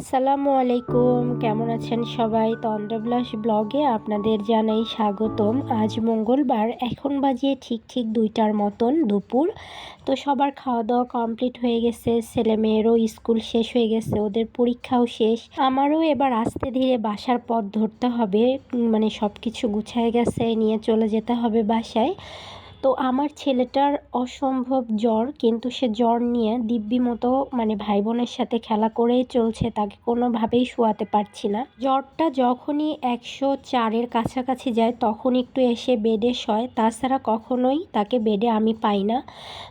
আসসালামু আলাইকুম। কেমন আছেন সবাই? তন্দ্রবিলাস ব্লগে আপনাদের জানাই স্বাগতম। আজ মঙ্গলবার, এখন বাজিয়ে ঠিক ঠিক দুইটার মতন দুপুর। তো সবার খাওয়া দাওয়া কমপ্লিট হয়ে গেছে ছেলে মেয়েরও স্কুল শেষ হয়ে গেছে, ওদের পরীক্ষাও শেষ। আমারও এবার আস্তে ধীরে বাসার পথ ধরতে হবে মানে সব কিছু গুছায় গেছে, নিয়ে চলে যেতে হবে বাসায়। তো আমার ছেলেটার অসম্ভব জ্বর, কিন্তু সে জ্বর নিয়ে দিব্যি মতো মানে ভাই বোনের সাথে খেলা করেই চলছে, তাকে কোনোভাবেই শোয়াতে পারছি না। জ্বরটা যখনই একশো চারের কাছাকাছি যায়, তখন একটু এসে বেডে শয়। তাছাড়া কখনোই তাকে বেডে আমি পাই না।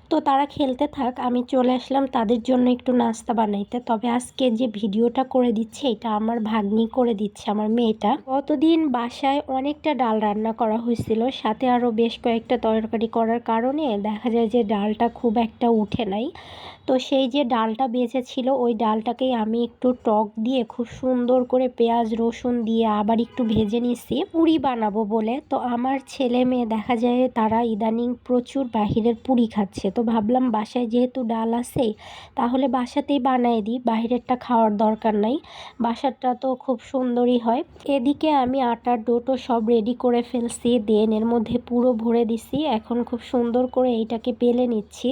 তো তারা খেলতে থাক, আমি চলে আসলাম তাদের জন্য একটু নাস্তা বানাইতে। তবে আজকে যে ভিডিওটা করে দিচ্ছে, এটা আমার ভাগ্নি করে দিচ্ছে, আমার মেয়েটা। গতদিন বাসায় অনেকটা ডাল রান্না করা হয়েছিল, সাথে আরও বেশ কয়েকটা তরকারি তরকারি করার কারণে দেখা যায় যে ডালটা খুব একটা উঠে নাই। তো সেই যে ডালটা বেঁচেছিল, ওই ডালটাকেই আমি একটু টক দিয়ে খুব সুন্দর করে পেঁয়াজ, রসুন দিয়ে আবার একটু ভেজে নিছি পুরি বানাবো বলে। তো আমার ছেলে মেয়ে, দেখা যায় তারা ইদানিং প্রচুর বাহিরের পুরি খাচ্ছে। তো ভাবলাম বাসায় যেহেতু ডাল আছে, তাহলে বাসাতেই বানাই দিই। বাহিরেরটা খাওয়ার দরকার নাই। বাসারটা তো খুব সুন্দরই হয়। এদিকে আমি আটার ডোটো সব রেডি করে ফেলছি। দেন এর মধ্যে পুরো ভরে দিছি এখন খুব সুন্দর করে এইটাকে বেলে নিচ্ছি।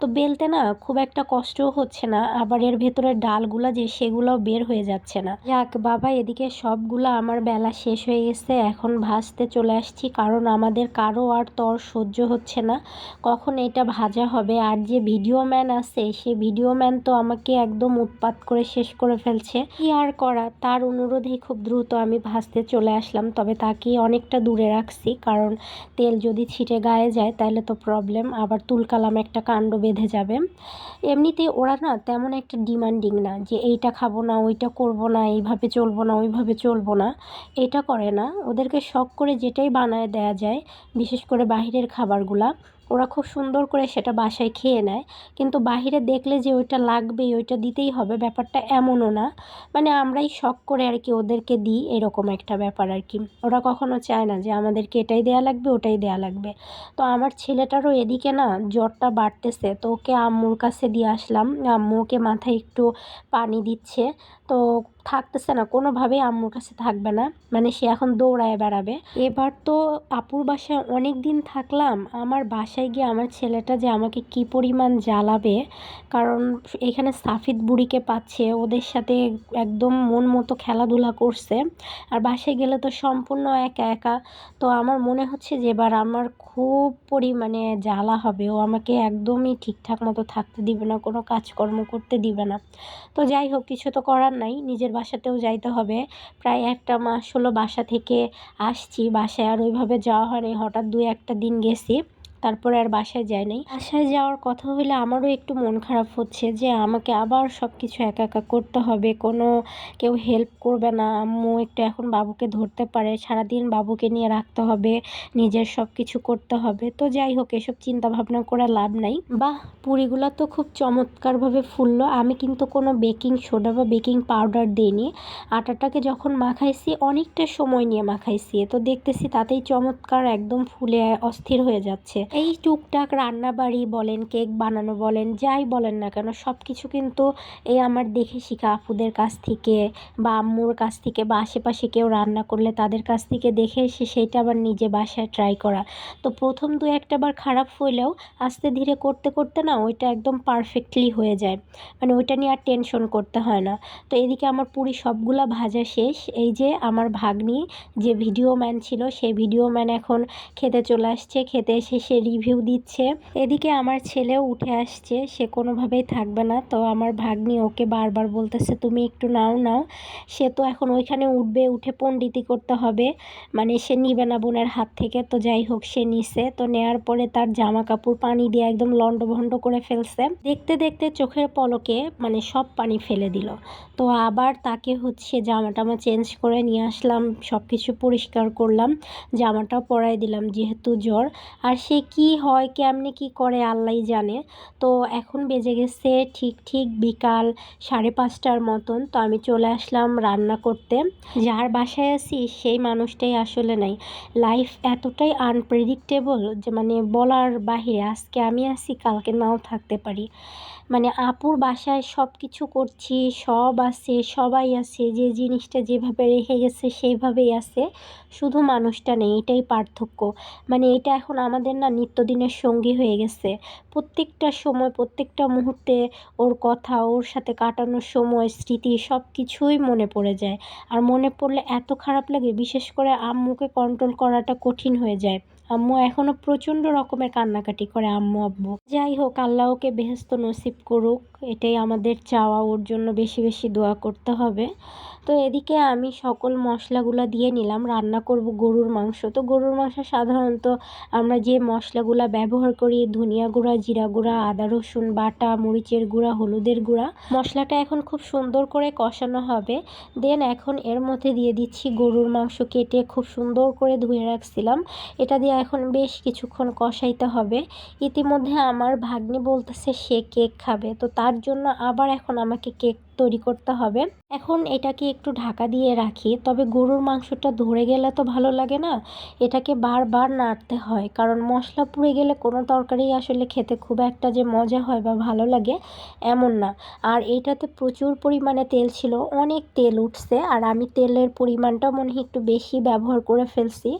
তো বেলতে না খুব একটা কষ্টও হচ্ছে না, আবার এর ভেতরে ডালগুলা যে সেগুলোও বের হয়ে যাচ্ছে না। যাক, বাবা, এদিকে সবগুলো আমার বেলা শেষ হয়ে গেছে, এখন ভাজতে চলে আসছি, কারণ আমাদের কারও আর তর সহ্য হচ্ছে না। কখন এটা ভাজা হবে? আর যে ভিডিও ম্যান আছে, সে ভিডিও ম্যান তো আমাকে একদম উৎপাত করে শেষ করে ফেলছে। কি আর করা? তার অনুরোধেই খুব দ্রুত আমি ভাজতে চলে আসলাম, তবে তাকে অনেকটা দূরে রাখছি, কারণ তেল যদি ছিটে গায়ে যায় তাহলে তো প্রবলেম আবার তুলকালাম একটা কাণ্ড বেঁধে যাবে। এমনিতে ওরা না তেমন একটা ডিমান্ডিং না যে এইটা খাব না, ওইটা করব না, এইভাবে চলবো না, ওইভাবে চলবো না। এটা করে না। ওদেরকে শখ করে যেটাই বানায় দেয়া যায়, বিশেষ করে বাহিরের খাবারগুলা। ওরা খুব সুন্দর করে সেটা বাসায় খেয়ে নেয়। কিন্তু বাহিরে দেখলে যে ওইটা লাগবেই, ওইটা দিতেই হবে, ব্যাপারটা এমনও না। মানে আমরাই শখ করে আর কি ওদেরকে দিই, এরকম একটা ব্যাপার আর কি। ওরা কখনো চায় না যে আমাদেরকে এটাই দেয়া লাগবে, ওটাই দেয়া লাগবে। তো আমার ছেলেটারও এদিকে না জ্বরটা বাড়তেছে। তো ওকে আম্মুর কাছে দিয়ে আসলাম। আম্মু ওকে মাথায় একটু পানি দিচ্ছে। তো থাকতেছে না, কোনোভাবেই আম্মুর কাছে থাকবে না। মানে সে এখন দৌড়ায় বেড়াবে। এবার তো আপুর বাসায় অনেক দিন থাকলাম। আমার বাসায় গিয়ে আমার ছেলেটা যে আমাকে কি পরিমাণ জ্বালাবে, কারণ এখানে সাফিদ বুড়িকে পাচ্ছে, ওদের সাথে একদম মন মতো খেলাধুলা করছে। আর বাসায় গেলে তো সম্পূর্ণ একা একা। তো আমার মনে হচ্ছে যে এবার আমার খুব পরিমাণে জ্বালা হবে। ও আমাকে একদমই ঠিকঠাক মতো থাকতে দিবে না, কোনো কাজকর্ম করতে দিবে না। তো যাই হোক, কিছু তো করার নাই। নিজের বাসাতেও যাইতে হবে। প্রায় একটা মাস হলো বাসা থেকে আসছি, বাসায় আর ওইভাবে যাওয়া হয়নি। হঠাৎ দু একটা দিন গেছি। তারপরে আর বাসায় যায় নাই। বাসায় যাওয়ার কথা হলে আমারও একটু মন খারাপ হচ্ছে যে আমাকে আবার সব কিছু একা একা করতে হবে। কোনো কেউ হেল্প করবে না। আম্মু একটু এখন বাবুকে ধরতে পারে। সারাদিন বাবুকে নিয়ে রাখতে হবে। নিজের সব কিছু করতে হবে। তো যাই হোক, এসব চিন্তা ভাবনা করে লাভ নাই। বাহ, পুরিগুলো তো খুব চমৎকারভাবে ফুললো। আমি কিন্তু কোনো বেকিং সোডা বা বেকিং পাউডার দিইনি। আটাটাকে যখন মাখাইছি, অনেকটা সময় নিয়ে মাখাইছি। তো দেখতেছি তাতেই চমৎকার একদম ফুলে অস্থির হয়ে যাচ্ছে। এই টুকটাক রান্নাবাড়ি বলেন, কেক বানানো বলেন, যাই বলেন না কেন সব কিছু কিন্তু এই আমার দেখে শিখা আপুদের কাছ থেকে বা আম্মুর কাছ থেকে বা আশেপাশে কেউ রান্না করলে তাদের কাছ থেকে দেখে এসে সেইটা আবার নিজে বাসায় ট্রাই করা। তো প্রথম দু একটা বার খারাপ হইলেও আস্তে ধীরে করতে করতে না ওইটা একদম পারফেক্টলি হয়ে যায়। মানে ওইটা নিয়ে আর টেনশন করতে হয় না। তো এদিকে আমার পুরি সবগুলা ভাজা শেষ। এই যে আমার ভাগ্নি যে ভিডিও ম্যান ছিল, সেই ভিডিও ম্যান এখন খেতে চলে আসছে। খেতে এসে সে রিভিউ দিচ্ছে। এদিকে আমার ছেলেও উঠে আসছে, সে কোনোভাবেই থাকবে না। তো আমার ভাগ্নি ওকে বারবার বলতেছে, তুমি একটু নাও নাও। সে তো এখন ওইখানে উঠবে, উঠে পণ্ডিতি করতে হবে। মানে সে নিবে না বোনের হাত থেকে, তো যাই হোক, সে নিছে। তো নেয়ার পরে তার জামা কাপড় পানি দিয়ে একদম লন্ডভন্ড করে ফেলছে। দেখতে দেখতে চোখের পলকে মানে সব পানি ফেলে দিল। তো আবার তাকে হচ্ছে জামা টামা চেঞ্জ করে নিয়ে আসলাম সব কিছু পরিষ্কার করলাম, জামাটাও পরাই দিলাম যেহেতু জ্বর। আর সে কি হয়, কেমনে কি করে আল্লাহ জানে। তো এখন বেজে গেছে ঠিক ঠিক বিকাল সাড়ে পাঁচটার মতন। তো আমি চলে আসলাম রান্না করতে। যার বাসায় আছি সেই মানুষটাই আসলে নাই। লাইফ এতটাই আনপ্রেডিক্টেবল যে মানে বলার বাহিরে আজকে আমি আছি, কালকে নাও থাকতে পারি। মানে আপুর বাসায় সব কিছু করছি, সব আছে, সবাই আছে, যে জিনিসটা যেভাবে রেখে গেছে সেইভাবেই আছে। শুধু মানুষটা নেই, এটাই পার্থক্য। মানে এটা এখন আমাদের না নিত্যদিনের সঙ্গী হয়ে গেছে। প্রত্যেকটা সময়, প্রত্যেকটা মুহূর্তে ওর কথা, ওর সাথে কাটানোর সময়, স্মৃতি সব কিছুই মনে পড়ে যায়। আর মনে পড়লে এত খারাপ লাগে, বিশেষ করে আম্মুকে কন্ট্রোল করাটা কঠিন হয়ে যায়। আম্মু এখনও প্রচণ্ড রকমের কান্নাকাটি করে, আম্মু, আব্বু। যাই হোক, আল্লাহ ওকে বেহেস্ত নসিব করুক, এটাই আমাদের চাওয়া, ওর জন্য বেশি বেশি দোয়া করতে হবে। তো এদিকে আমি সকল মশলাগুলো দিয়ে নিলাম, রান্না করব গরুর মাংস। তো গরুর মাংস সাধারণত আমরা যে মশলাগুলো ব্যবহার করি, ধনিয়া গুঁড়া, জিরা গুঁড়া, আদা, রসুন বাটা, মরিচের গুঁড়া, হলুদের গুঁড়া, মশলাটা এখন খুব সুন্দর করে কষানো হবে। দেন এখন এর মধ্যে দিয়ে দিচ্ছি গরুর মাংস কেটে খুব সুন্দর করে ধুয়ে রাখছিলাম। এটা দিয়ে এখন বেশ কিছুক্ষণ কষাইতে হবে। ইতিমধ্যে আমার ভাগ্নি বলতেছে সে কেক খাবে। তো তার জন্য আবার এখন আমাকে কেক তৈরি করতে হবে। এখন এটাকে একটু ঢাকা দিয়ে রাখি, তবে গরুর মাংসটা ধরে গেলে তো ভালো লাগে না। এটাকে বারবার নাড়তে হয়, কারণ মশলা পুড়ে গেলে কোনো তরকারি আসলে খেতে খুব একটা যে মজা হয় বা ভালো লাগে এমন না। আর এটাতে প্রচুর পরিমাণে তেল ছিল, অনেক তেল উঠছে, আর আমি তেলের পরিমাণটা মনে হয় একটু বেশি ব্যবহার করে ফেলছি,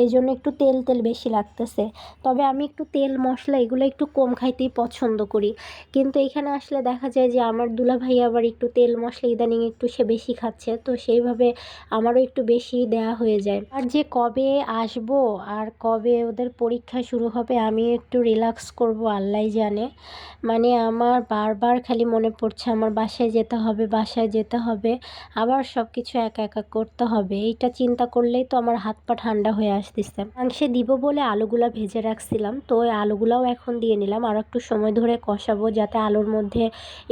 এই জন্য একটু তেল তেল বেশি লাগতেছে। তবে আমি একটু তেল, মশলা এগুলো একটু কম খাইতেই পছন্দ করি। কিন্তু এখানে আসলে দেখা যায় যে আমার দুলা দুলাভাই আবার একটু তেল মশলা ইদানিং একটু সে বেশি খাচ্ছে, তো সেইভাবে আমারও একটু বেশি দেয়া হয়ে যায়। আর যে কবে আসব আর কবে ওদের পরীক্ষা শুরু হবে আমি একটু রিল্যাক্স করব আল্লাহ জানে। মানে আমার বারবার খালি মনে পড়ছে আমার বাসায় যেতে হবে, বাসায় যেতে হবে, আবার সব কিছু একা একা করতে হবে। এইটা চিন্তা করলেই তো আমার হাত পা ঠান্ডা হয়ে আসতেছে। মাংসে দিব বলে আলুগুলা ভেজে রাখছিলাম, তো ওই আলুগুলাও এখন দিয়ে নিলাম। আর একটু সময় ধরে কষাবো যাতে আলুর মধ্যে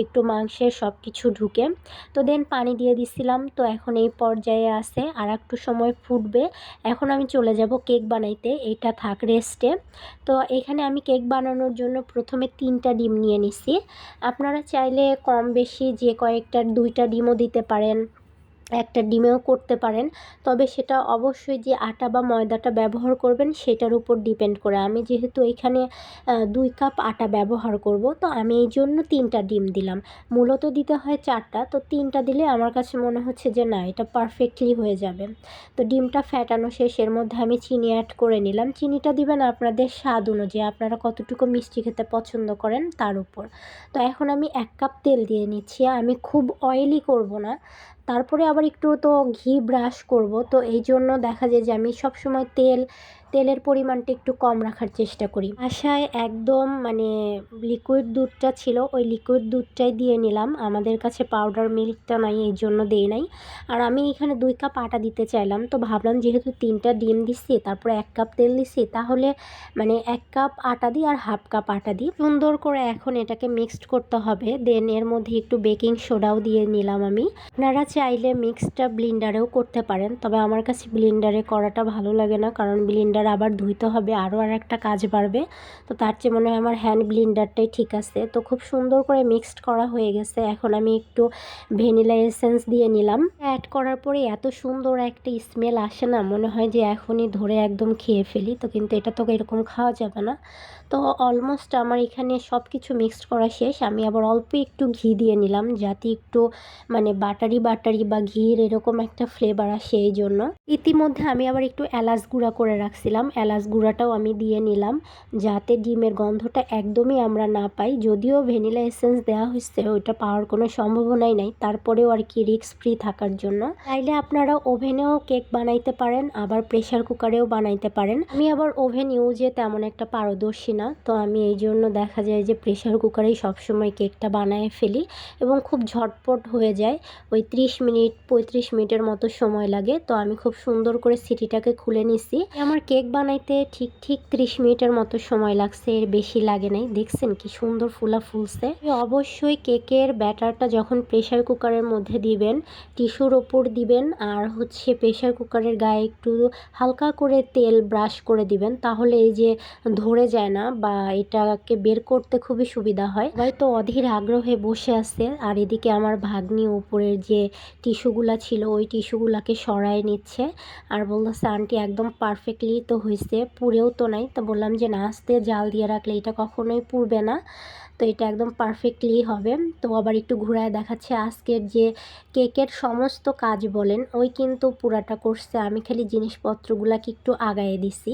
একটু মাংসের সব কিছু ঢুকে। তো দেন পানি দিয়ে দিছিলাম। তো এখন এই পর্যায়ে আছে। আর একটু সময় ফুটবে। এখন আমি চলে যাব কেক বানাইতে। এটা থাক রেস্টে তো এখানে আমি কেক বানানোর জন্য প্রথমে তিনটা ডিম নিয়ে নিছি। আপনারা চাইলে কম বেশি যে কয়েকটা, দুইটা ডিমও দিতে পারেন। একটা ডিমেও করতে পারেন। তবে সেটা অবশ্যই যে আটা বা ময়দাটা ব্যবহার করবেন, সেটার উপর ডিপেন্ড করে। আমি যেহেতু এখানে দুই কাপ আটা ব্যবহার করব, তো আমি এই জন্য তিনটা ডিম দিলাম। মূলত দিতে হয় চারটা, তো তিনটা দিলে আমার কাছে মনে হচ্ছে যে না, এটা পারফেক্টলি হয়ে যাবে। তো ডিমটা ফ্যাটানো শেষ, এর মধ্যে আমি চিনি অ্যাড করে নিলাম। চিনিটা দিবেন আপনাদের স্বাদ অনুযায়ী, আপনারা কতটুকু মিষ্টি খেতে পছন্দ করেন তার উপর। তো এখন আমি এক কাপ তেল দিয়ে নিচ্ছি, আমি খুব অয়েলি করব না। তারপরে আবার একটু তো ঘি ব্রাশ করব। তো এই জন্য দেখা যায় যে আমি সবসময় তেল তেলের পরিমাণটা একটু কম রাখার চেষ্টা করি। আশায় একদম মানে লিকুইড দুধটা ছিল, ওই লিকুইড দুধটাই দিয়ে নিলাম। আমাদের কাছে পাউডার মিল্কটা নাই, এই জন্য দেই নাই। আর আমি এখানে দুই কাপ আটা দিতে চাইলাম, তো ভাবলাম যেহেতু তিনটা ডিম দিচ্ছি তারপরে এক কাপ তেল দিচ্ছি তাহলে মানে এক কাপ আটা দিই আর হাফ কাপ আটা দিই। সুন্দর করে এখন এটাকে মিক্সড করতে হবে দেন এর মধ্যে একটু বেকিং সোডাও দিয়ে নিলাম আমি। আপনারা চাইলে মিক্সডটা ব্লিন্ডারেও করতে পারেন, তবে আমার কাছে ব্লিন্ডারে করাটা ভালো লাগে না, কারণ ব্লিন্ডার ব্লিন্ডার আবার ধুইতে হবে আরও আর একটা কাজ বাড়বে। তো তার চেয়ে মনে হয় আমার হ্যান্ড ব্লিন্ডারটাই ঠিক আছে। তো খুব সুন্দর করে মিক্সড করা হয়ে গেছে। এখন আমি একটু ভ্যানিলা এসেন্স দিয়ে নিলাম। অ্যাড করার পরে এত সুন্দর একটা স্মেল আসে না, মনে হয় যে এখনই ধরে একদম খেয়ে ফেলি। তো কিন্তু এটা তো এরকম খাওয়া যাবে না। তো অলমোস্ট আমার এখানে সব কিছু মিক্সড করা শেষ। আমি আবার অল্প একটু ঘি দিয়ে নিলাম, যাতে একটু মানে বাটারি বাটারি বা ঘির এরকম একটা ফ্লেভার আসে এই জন্য। ইতিমধ্যে আমি আবার একটু এলাচ গুঁড়া করে রাখছি। দিয়েছিলাম, এলাচ গুঁড়াটাও আমি দিয়ে নিলাম, যাতে ডিমের গন্ধটা একদমই আমরা না পাই। যদিও ভ্যানিলা এসেন্স দেওয়া হয়েছে, ওইটা পাওয়ার কোনো সম্ভাবনাই নাই, তারপরেও আর কি রিক্স ফ্রি থাকার জন্য। চাইলে আপনারা ওভেনেও কেক বানাইতে পারেন, আবার প্রেশার কুকারেও বানাইতে পারেন। আমি আবার ওভেন ইউজে তেমন একটা পারদর্শী না, তো আমি এই জন্য দেখা যায় যে প্রেশার কুকারেই সবসময় কেকটা বানায় ফেলি এবং খুব ঝটপট হয়ে যায়। ওই ত্রিশ মিনিট, পঁয়ত্রিশ মিনিটের মতো সময় লাগে, তো আমি খুব সুন্দর করে সিটিটাকে খুলে নিছি। আমার কেক কেক বানাইতে ঠিক ঠিক ত্রিশ মিনিটের মতো সময় লাগছে, এর বেশি লাগে নাই। দেখছেন কি সুন্দর ফুলা ফুলছে। অবশ্যই কেকের ব্যাটারটা যখন প্রেশার কুকারের মধ্যে দিবেন, টিস্যুর ওপর দিবেন, আর হচ্ছে প্রেশার কুকারের গায়ে একটু হালকা করে তেল ব্রাশ করে দিবেন, তাহলে এই যে ধরে যায় না বা এটাকে বের করতে খুবই সুবিধা হয়। হয়তো অধীর আগ্রহে বসে আছে, আর এদিকে আমার ভাগ্নি উপরের যে টিস্যুগুলা ছিল, ওই টিস্যুগুলাকে সরায় নিচ্ছে। আর বলতেছে, আন্টি, একদম পারফেক্টলি তো হয়েছে, পুড়েও তো নাই। তা বললাম যে না, আস্তে জাল দিয়ে রাখলে এটা কখনোই পুড়বে না। তো এটা একদম পারফেক্টলি হবে। তো আবার একটু ঘুরায় দেখাচ্ছে আজকের যে কেকের সমস্ত কাজ বলেন, ওই কিন্তু পুরাটা করছে। আমি খালি জিনিসপত্রগুলাকে একটু আগায়ে দিছি।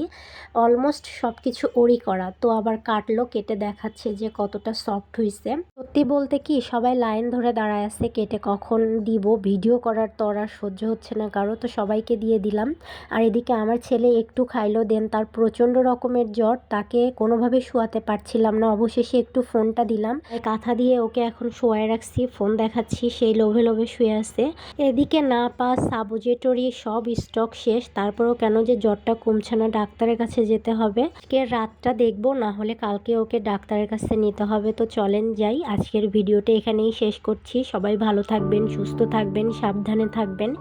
অলমোস্ট সব কিছু ওরই করা। তো আবার কাটলো, কেটে দেখাচ্ছে যে কতটা সফট হয়েছে সত্যি বলতে কি, সবাই লাইন ধরে দাঁড়ায় আছে, কেটে কখন দিব? ভিডিও করার তো আর সহ্য হচ্ছে না কারও। তো সবাইকে দিয়ে দিলাম। আর এদিকে আমার ছেলে একটু খাইলো, দেন তার প্রচণ্ড রকমের জ্বর। তাকে কোনোভাবে শোয়াতে পারছিলাম না। অবশেষে একটু ফোনটা দিলাম। কাঁথা দিয়ে ওকে এখন শোয়ায় রাখছি, ফোন দেখাচ্ছি, সেই লোভে লোভে শুয়ে আছে। এদিকে না পা সাবজেটরি সব স্টক শেষ, তারপরেও কেন যে জ্বরটা কমছে না ডাক্তারের কাছে যেতে হবে। আজকে রাতটা দেখব, না হলে কালকে ওকে ডাক্তারের কাছে নিতে হবে। তো চলেন যাই, আজকের ভিডিওটা এখানেই শেষ করছি। সবাই ভালো থাকবেন, সুস্থ থাকবেন, সাবধানে থাকবেন।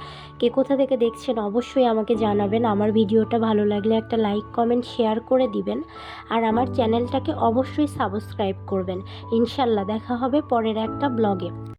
কে কোথা থেকে দেখছেন অবশ্যই আমাকে জানাবেন। আমার ভিডিওটা ভালো লাগলে একটা লাইক, কমেন্ট, শেয়ার করে দিবেন। আর আমার চ্যানেলটাকে অবশ্যই সাবস্ক্রাইব করবেন। ইনশাল্লাহ দেখা হবে পরের একটা ব্লগে।